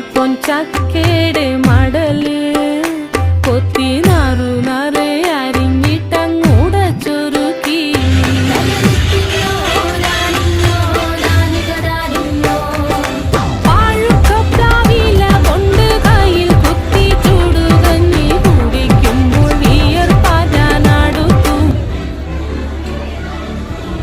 ಪಂಚ ಕೇಡೆ ಮಾಡಲಿ. ಕೊತ್ತಿ ನಾರು ನಾರು